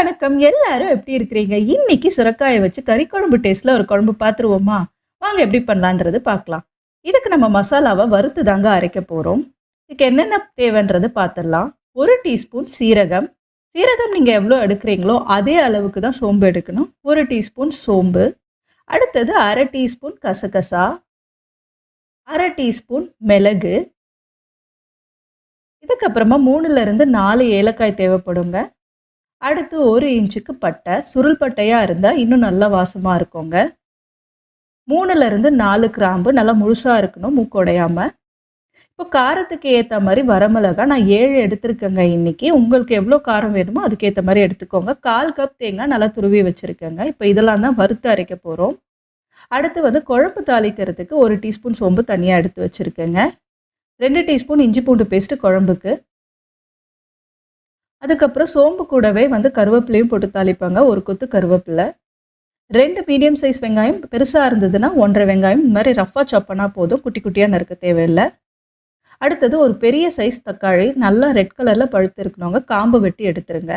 வணக்கம். எல்லாரும் எப்படி இருக்கிறீங்க? இன்னைக்கு சுரக்காயை வச்சு கறி குழம்பு டேஸ்ட்ல ஒரு குழம்பு பார்த்துருவோமா வாங்க எப்படி பண்ணலான்றது பார்க்கலாம் இதுக்கு நம்ம மசாலாவை வறுத்து தாங்க அரைக்க போகிறோம் இதுக்கு என்னென்ன தேவைன்றது பார்த்துடலாம் ஒரு டீஸ்பூன் சீரகம். சீரகம் நீங்கள் எவ்வளோ எடுக்கிறீங்களோ அதே அளவுக்கு தான் சோம்பு எடுக்கணும். ஒரு டீஸ்பூன் சோம்பு. அடுத்தது அரை டீஸ்பூன் கசகசா. அரை டீஸ்பூன் மிளகு. இதுக்கப்புறமா மூணுல இருந்து நாலு ஏலக்காய் தேவைப்படுங்க. அடுத்து ஒரு இன்ச்சுக்கு பட்டை சுருள் பட்டையாக இருந்தால் இன்னும் நல்லா வாசமாக இருக்குங்க. மூணுலேருந்து நாலு கிராம்பு நல்லா முழுசாக இருக்கணும் மூக்கொடையாமல் இப்போ காரத்துக்கு ஏற்ற மாதிரி வரமிளகா நான் ஏழு எடுத்திருக்கேங்க இன்னைக்கு. உங்களுக்கு எவ்வளோ காரம் வேணுமோ அதுக்கேற்ற மாதிரி எடுத்துக்கோங்க. கால் கப் தேங்காய் நல்லா துருவி வச்சுருக்கேங்க. இப்போ இதெல்லாம் தான் வறுத்து அரைக்க போகிறோம் அடுத்து வந்து குழம்பு தாளிக்கிறதுக்கு ஒரு டீஸ்பூன் சோம்பு தனியாக எடுத்து வச்சுருக்கேங்க. ரெண்டு டீஸ்பூன் இஞ்சி பூண்டு பேஸ்ட்டு குழம்புக்கு. அதுக்கப்புறம் சோம்பு கூடவே வந்து கருவேப்பிலையும் போட்டு தாளிப்பாங்க. ஒரு கொத்து கருவேப்பிலை. ரெண்டு மீடியம் சைஸ் வெங்காயம் பெருசாக இருந்ததுன்னா ஒன்றரை வெங்காயம். இந்த மாதிரி ரஃபாக சாப்பனா போதும். குட்டி குட்டியாக நறுக்க தேவையில்லை. அடுத்தது ஒரு பெரிய சைஸ் தக்காளி. நல்லா ரெட் கலரில் பழுத்து இருக்கணுங்க. காம்பு வெட்டி எடுத்துருங்க.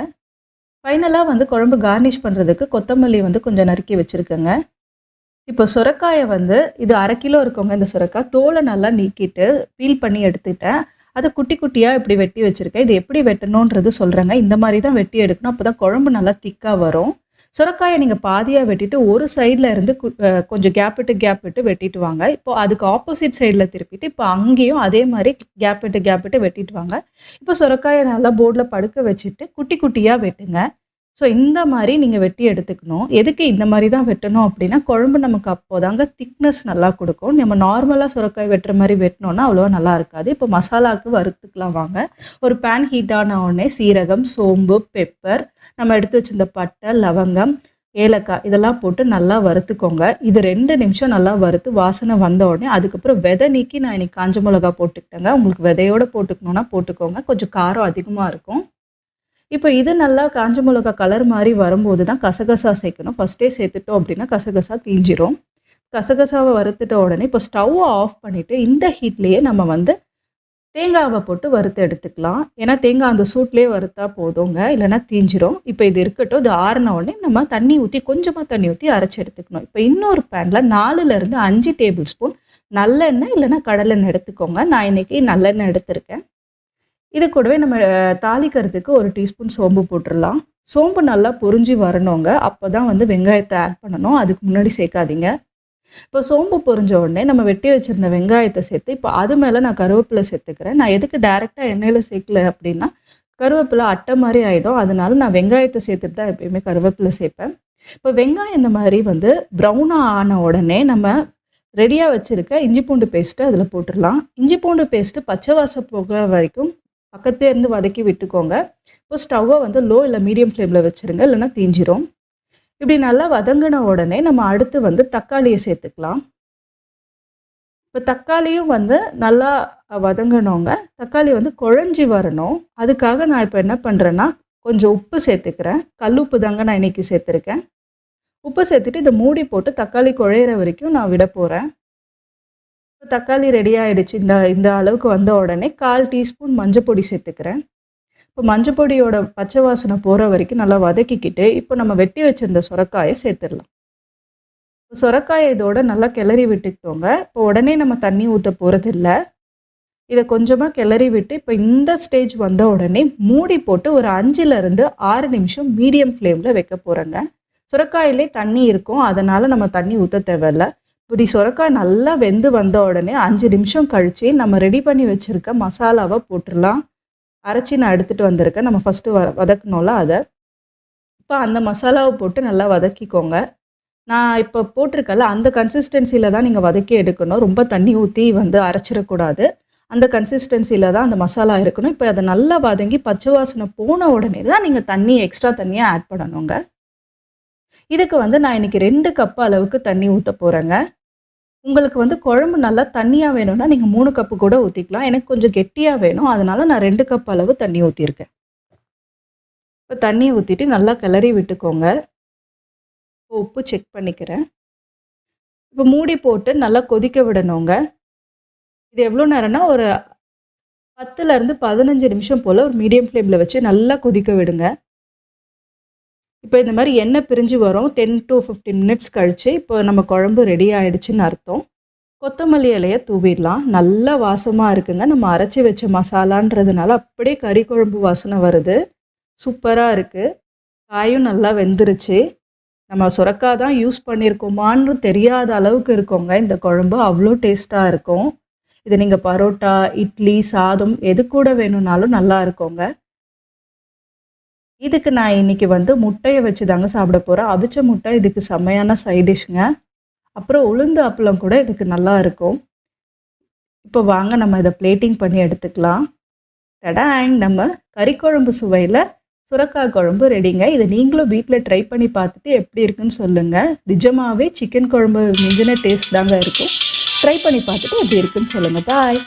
ஃபைனலாக வந்து குழம்பு கார்னிஷ் பண்ணுறதுக்கு கொத்தமல்லி வந்து கொஞ்சம் நறுக்கி வச்சுருக்கேங்க. இப்போ சுரக்காயை வந்து இது அரை கிலோ இருக்கவங்க இந்த சுரக்காய் தோலை நல்லா நீக்கிட்டு பீல் பண்ணி எடுத்துட்டேன். அதை குட்டி குட்டியாக இப்படி வெட்டி வச்சுருக்கேன். இது எப்படி வெட்டணுன்றது சொல்கிறேங்க இந்த மாதிரி தான் வெட்டி எடுக்கணும். அப்போ தான் குழம்பு நல்லா திக்காக வரும். சுரக்காயை நீங்கள் பாதியாக வெட்டிட்டு ஒரு சைடில் இருந்து கு- கொஞ்சம் கேப் விட்டு கேப் விட்டு வெட்டிட்டு வாங்க. இப்போ அதுக்கு ஆப்போசிட் சைடில் திருப்பிட்டு இப்போ அங்கேயும் அதே மாதிரி கேப் விட்டு கேப் விட்டு வெட்டிட்டு வாங்க. இப்போ சுரக்காயை நல்லா போர்டில் படுக்க வச்சுட்டு குட்டி குட்டியாக வெட்டுங்க. ஸோ இந்த மாதிரி நீங்கள் வெட்டி எடுத்துக்கணும். எதுக்கு இந்த மாதிரி தான் வெட்டணும் அப்படின்னா குழம்பு நமக்கு அப்போதாங்க திக்னஸ் நல்லா கொடுக்கும். நம்ம நார்மலாக சுரக்காய் வெட்டுற மாதிரி வெட்டினோன்னா அவ்வளோவா நல்லா இருக்காது. இப்போ மசாலாவுக்கு வறுத்துக்கலாம் வாங்க. ஒரு பேன் ஹீட் ஆன உடனே சீரகம் சோம்பு பெப்பர் நம்ம எடுத்து வச்சிருந்த பட்டை லவங்கம் ஏலக்காய் இதெல்லாம் போட்டு நல்லா வறுத்துக்கோங்க. இது ரெண்டு நிமிஷம் நல்லா வறுத்து வாசனை வந்த உடனே அதுக்கப்புறம் விதை நீக்கி நான் இன்னைக்கு காஞ்ச மிளகா போட்டுக்கிட்டேங்க. உங்களுக்கு விதையோடு போட்டுக்கணுன்னா போட்டுக்கோங்க. கொஞ்சம் காரம் அதிகமாக இருக்கும். இப்போ இது நல்லா காஞ்ச மிளகா கலர் மாதிரி வரும்போது தான் கசகசா சேர்க்கணும். ஃபஸ்ட்டே சேர்த்துட்டோம் அப்படின்னா கசகசா தீஞ்சிரும். கசகசாவை வறுத்துட்ட உடனே இப்போ ஸ்டவ்வை ஆஃப் பண்ணிவிட்டு இந்த ஹீட்லேயே நம்ம வந்து தேங்காவை போட்டு வறுத்து எடுத்துக்கலாம். ஏன்னா தேங்காய் அந்த சூட்லேயே வறுத்தா போதுங்க இல்லைன்னா தீஞ்சிரும். இப்போ இது இருக்கட்டும் இது ஆறின உடனே நம்ம தண்ணி ஊற்றி கொஞ்சமாக தண்ணி ஊற்றி அரைச்சி எடுத்துக்கணும். இப்போ இன்னொரு பேனில் நாலுலேருந்து அஞ்சு டேபிள் ஸ்பூன் நல்லெண்ணெய் இல்லைன்னா கடலெண்ணெய் எடுத்துக்கோங்க. நான் இன்னைக்கு நல்லெண்ணெய் எடுத்திருக்கேன். இது கூடவே நம்ம தாளிக்கிறதுக்கு ஒரு டீஸ்பூன் சோம்பு போட்டுடலாம். சோம்பு நல்லா பொரிஞ்சு வரணுங்க. அப்போ தான் வந்து வெங்காயத்தை ஆட் பண்ணணும். அதுக்கு முன்னாடி சேர்க்காதீங்க. இப்போ சோம்பு பொறிஞ்ச உடனே நம்ம வெட்டி வச்சிருந்த வெங்காயத்தை சேர்த்து இப்போ அது மேலே நான் கருவேப்பிலை சேர்த்துக்கிறேன். நான் எதுக்கு டைரெக்டாக எண்ணெயில் சேர்க்கல அப்படின்னா கருவேப்பிலை அட்டை மாதிரி ஆகிடும் அதனால நான் வெங்காயத்தை சேர்த்துட்டு தான் எப்பயுமே கருவேப்பிலை சேர்ப்பேன். இப்போ வெங்காயம் இந்த மாதிரி வந்து ப்ரௌனாக ஆன உடனே நம்ம ரெடியாக வச்சுருக்க இஞ்சி பூண்டு பேஸ்ட்டு அதில் போட்டுடலாம். இஞ்சி பூண்டு பேஸ்ட்டு பச்சை வாசம் போக வரைக்கும் பக்கத்தே இருந்து வதக்கி விட்டுக்கோங்க. இப்போ ஸ்டவ்வை வந்து லோ இல்லை மீடியம் ஃப்ளேமில் வச்சுருங்க. இல்லைன்னா தீஞ்சிரும். இப்படி நல்லா வதங்கின உடனே நம்ம அடுத்து வந்து தக்காளியை சேர்த்துக்கலாம். இப்போ தக்காளியும் வந்து நல்லா வதங்கணுங்க. தக்காளி வந்து குழஞ்சி வரணும். அதுக்காக நான் இப்போ என்ன பண்ணுறேன்னா கொஞ்சம் உப்பு சேர்த்துக்கிறேன். கல் உப்பு தாங்க நான் இன்னைக்கு சேர்த்துருக்கேன். உப்பு சேர்த்துட்டு இதை மூடி போட்டு தக்காளி குழையிற வரைக்கும் நான் விட போகிறேன் தக்காளி ரெடி ஆயிடுச்சு. இந்த இந்த அளவுக்கு வந்த உடனே கால் டீஸ்பூன் மஞ்சள் பொடி சேர்த்துக்கிறேன். இப்போ மஞ்சள் பொடியோட பச்சை வாசனை போகிற வரைக்கும் நல்லா வதக்கிக்கிட்டு இப்போ நம்ம வெட்டி வச்சிருந்த சுரக்காயை சேர்த்துடலாம். இப்போ சுரக்காயை இதோட நல்லா கிளறி விட்டுக்கிட்டோங்க. இப்போ உடனே நம்ம தண்ணி ஊற்ற போகிறதில்ல இதை கொஞ்சமாக கிளறி விட்டு இப்போ இந்த ஸ்டேஜ் வந்த உடனே மூடி போட்டு ஒரு அஞ்சுலேருந்து ஆறு நிமிஷம் மீடியம் ஃப்ளேமில் வைக்க போகிறேங்க சுரக்காயிலே தண்ணி இருக்கும். அதனால் நம்ம தண்ணி ஊற்ற தேவையில்ல. இப்படி சுரக்காய் நல்லா வெந்து வந்த உடனே அஞ்சு நிமிஷம் கழித்து நம்ம ரெடி பண்ணி வச்சுருக்க மசாலாவை போட்டுடலாம். அரைச்சி நான் எடுத்துகிட்டு வந்திருக்கேன். நம்ம ஃபஸ்ட்டு வ வதக்கணும்ல அதை. இப்போ அந்த மசாலாவை போட்டு நல்லா வதக்கிக்கோங்க. நான் இப்போ போட்டிருக்கல அந்த கன்சிஸ்டன்சியில் தான் நீங்கள் வதக்கி எடுக்கணும். ரொம்ப தண்ணி ஊற்றி வந்து அரைச்சிடக்கூடாது. அந்த கன்சிஸ்டன்சியில் தான் அந்த மசாலா இருக்கணும். இப்போ அதை நல்லா வதங்கி பச்சை வாசனை போன உடனே தான் நீங்கள் தண்ணி எக்ஸ்ட்ரா தண்ணியை ஆட் பண்ணணுங்க. இதுக்கு வந்து நான் இன்னைக்கு ரெண்டு கப் அளவுக்கு தண்ணி ஊற்ற போகிறேங்க உங்களுக்கு வந்து குழம்பு நல்லா தண்ணியாக வேணும்னா நீங்கள் மூணு கப்பு கூட ஊற்றிக்கலாம் எனக்கு கொஞ்சம் கெட்டியாக வேணும். அதனால நான் ரெண்டு கப் அளவு தண்ணி ஊற்றிருக்கேன் இப்போ தண்ணி ஊற்றிட்டு நல்லா கிளறி விட்டுக்கோங்க. இப்போ உப்பு செக் பண்ணிக்கிறேன். இப்போ மூடி போட்டு நல்லா கொதிக்க விடணுங்க. இது எவ்வளோ நேரம்னா ஒரு பத்துலேருந்து பதினஞ்சு நிமிஷம் போல் ஒரு மீடியம் ஃப்ளேமில் வச்சு நல்லா கொதிக்க விடுங்க. இப்போ இந்த மாதிரி எண்ணெய் பிரிஞ்சு வரும். டென் டு ஃபிஃப்டீன் மினிட்ஸ் கழித்து இப்போ நம்ம குழம்பு ரெடி ஆயிடுச்சுன்னு அர்த்தம். கொத்தமல்லி இலையை தூவிடலாம். நல்ல வாசமாக இருக்குங்க. நம்ம அரைச்சி வச்ச மசாலான்றதுனால அப்படியே கறி குழம்பு வாசனை வருது. சூப்பராக இருக்குது காயும் நல்லா வெந்துருச்சு. நம்ம சுரக்கா தான் யூஸ் பண்ணியிருக்கோமான்னு தெரியாத அளவுக்கு இருக்கோங்க. இந்த குழம்பு அவ்வளோ டேஸ்ட்டாக இருக்கும். இது நீங்கள் பரோட்டா இட்லி சாதம் எது கூட வேணும்னாலும் நல்லா இருக்கோங்க. இதுக்கு நான் இன்னைக்கு வந்து முட்டையை வச்சு தாங்க சாப்பிட போகிறேன் அவிச்ச முட்டை இதுக்கு செம்மையான சைடிஷ்ங்க அப்புறம் உளுந்து அப்பளம் கூட இதுக்கு நல்லா இருக்கும். இப்போ வாங்க நம்ம இதை பிளேட்டிங் பண்ணி எடுத்துக்கலாம். டடாங்! நம்ம கறி குழம்பு சுவையில் சுரக்காய் குழம்பு ரெடிங்க இதை நீங்களும் வீட்டில் ட்ரை பண்ணி பார்த்துட்டு எப்படி இருக்குன்னு சொல்லுங்கள் நிஜமாவே சிக்கன் குழம்பு மிஞ்சின டேஸ்ட் தாங்க இருக்கும். ட்ரை பண்ணி பார்த்துட்டு எப்படி இருக்குன்னு சொல்லுங்கள் பாய்